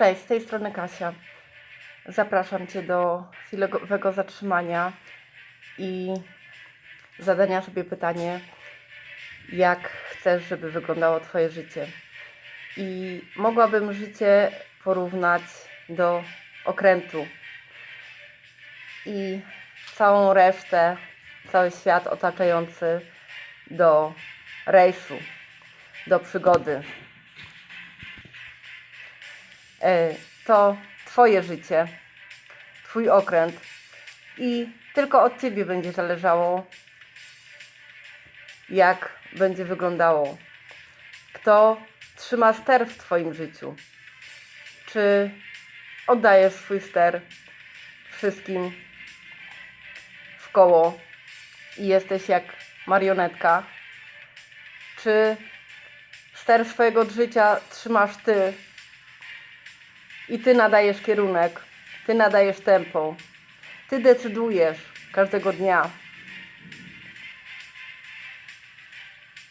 Cześć, z tej strony Kasia. Zapraszam Cię do chwilowego zatrzymania i zadania sobie pytanie, jak chcesz, żeby wyglądało Twoje życie. I mogłabym życie porównać do okrętu i całą resztę, cały świat otaczający do rejsu, do przygody. E, to Twoje życie, Twój okręt i tylko od Ciebie będzie zależało, jak będzie wyglądało. Kto trzyma ster w Twoim życiu? Czy oddajesz swój ster wszystkim w koło i jesteś jak marionetka? Czy ster swojego życia trzymasz Ty i ty nadajesz kierunek, ty nadajesz tempo, ty decydujesz każdego dnia,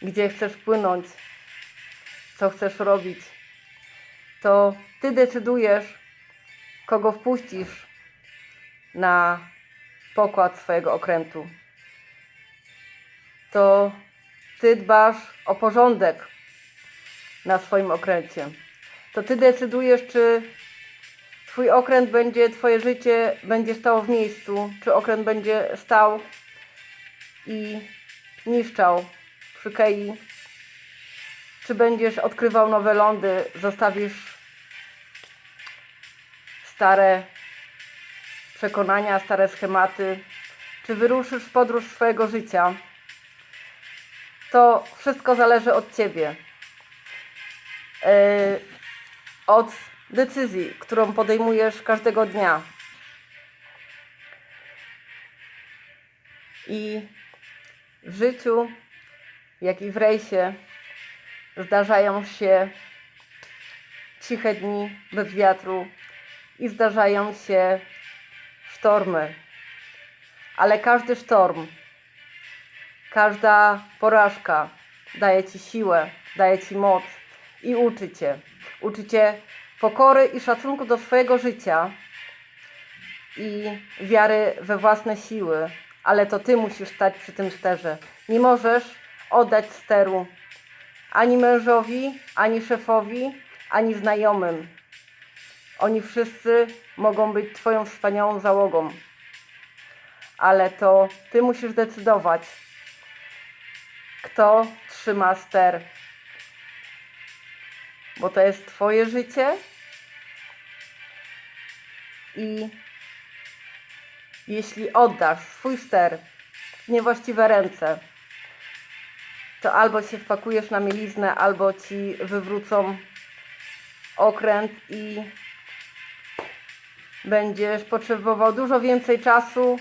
gdzie chcesz płynąć, co chcesz robić. To ty decydujesz, kogo wpuścisz na pokład swojego okrętu. To ty dbasz o porządek na swoim okręcie. To ty decydujesz, czy Twój okręt będzie, Twoje życie będzie stało w miejscu, czy okręt będzie stał i niszczał przy kei, czy będziesz odkrywał nowe lądy, zostawisz stare przekonania, stare schematy, czy wyruszysz w podróż swojego życia. To wszystko zależy od Ciebie. Yy, od decyzji, którą podejmujesz każdego dnia. I w życiu, jak i w rejsie, zdarzają się ciche dni bez wiatru i zdarzają się sztormy. Ale każdy sztorm, każda porażka daje ci siłę, daje ci moc i uczy cię. Uczy cię pokory i szacunku do swojego życia i wiary we własne siły, ale to ty musisz stać przy tym sterze. Nie możesz oddać steru ani mężowi, ani szefowi, ani znajomym. Oni wszyscy mogą być Twoją wspaniałą załogą, ale to Ty musisz decydować, kto trzyma ster bo to jest Twoje życie i jeśli oddasz swój ster w niewłaściwe ręce, to albo się wpakujesz na mieliznę, albo ci wywrócą okręt i będziesz potrzebował dużo więcej czasu,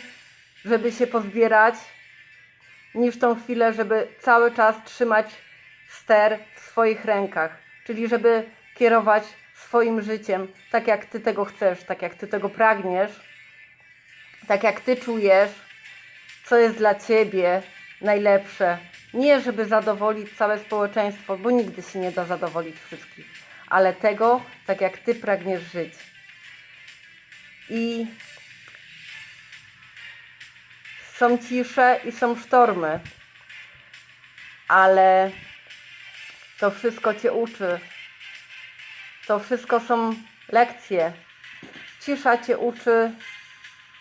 żeby się pozbierać, niż tą chwilę, żeby cały czas trzymać ster w swoich rękach czyli żeby kierować swoim życiem tak, jak Ty tego chcesz, tak, jak Ty tego pragniesz, tak, jak Ty czujesz, co jest dla Ciebie najlepsze. Nie, żeby zadowolić całe społeczeństwo, bo nigdy się nie da zadowolić wszystkich, ale tego, tak jak Ty pragniesz żyć. I są cisze i są sztormy, ale to wszystko Cię uczy. To wszystko są lekcje. Cisza Cię uczy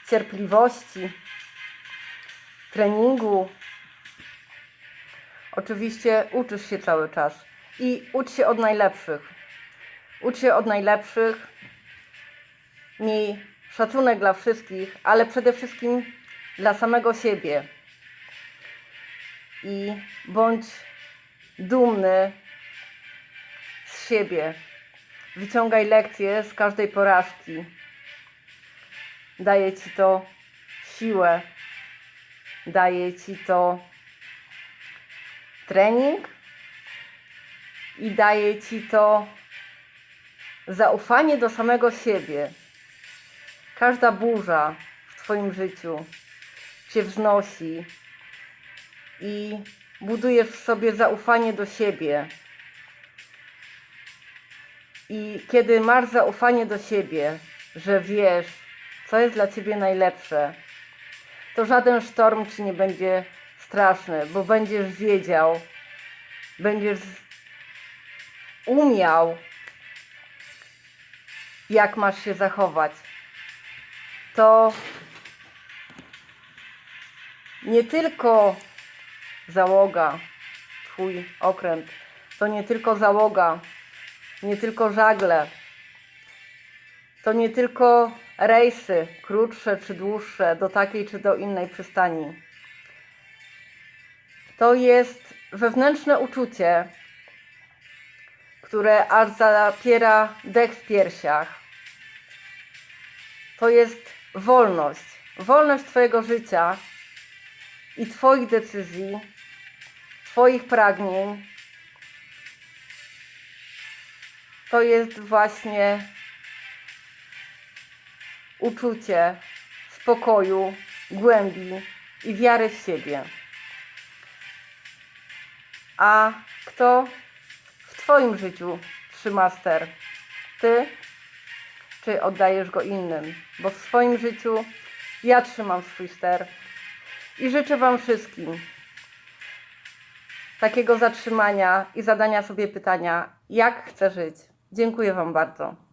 cierpliwości, treningu. Oczywiście uczysz się cały czas i ucz się od najlepszych. Ucz się od najlepszych. Miej szacunek dla wszystkich, ale przede wszystkim dla samego siebie. I bądź dumny siebie. Wyciągaj lekcje z każdej porażki. Daje ci to siłę, daje ci to trening i daje ci to zaufanie do samego siebie. Każda burza w Twoim życiu Cię wznosi i budujesz w sobie zaufanie do siebie I kiedy masz zaufanie do siebie, że wiesz, co jest dla ciebie najlepsze, to żaden sztorm ci nie będzie straszny, bo będziesz wiedział, będziesz umiał, jak masz się zachować. To nie tylko załoga, twój okręt, to nie tylko załoga, nie tylko żagle, to nie tylko rejsy, krótsze czy dłuższe, do takiej czy do innej przystani. To jest wewnętrzne uczucie, które aż zapiera dech w piersiach. To jest wolność. Wolność Twojego życia i Twoich decyzji, Twoich pragnień. To jest właśnie uczucie spokoju, głębi i wiary w siebie. A kto w Twoim życiu trzyma ster? Ty czy oddajesz go innym? Bo w swoim życiu ja trzymam swój ster i życzę Wam wszystkim takiego zatrzymania i zadania sobie pytania, jak chcę żyć. Dziękuję Wam bardzo.